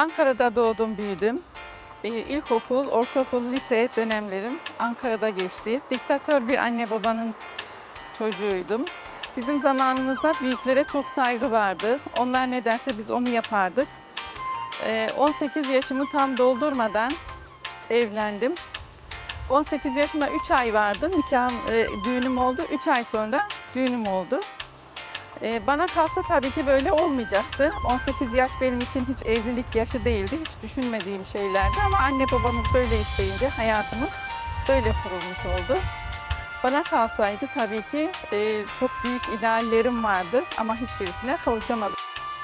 Ankara'da doğdum, büyüdüm. Ee, İlkokul, ortaokul, lise dönemlerim Ankara'da geçti. Diktatör bir anne babanın çocuğuydum. Bizim zamanımızda büyüklere çok saygı vardı. Onlar ne derse biz onu yapardık. Ee, 18 yaşımı tam doldurmadan evlendim. 18 yaşıma 3 ay vardı. Nikahım, e, düğünüm oldu. 3 ay sonra düğünüm oldu. Ee, bana kalsa tabii ki böyle olmayacaktı. 18 yaş benim için hiç evlilik yaşı değildi. Hiç düşünmediğim şeylerdi ama anne babamız böyle isteyince hayatımız böyle kurulmuş oldu. Bana kalsaydı tabii ki e, çok büyük ideallerim vardı ama hiçbirisine kavuşamadım.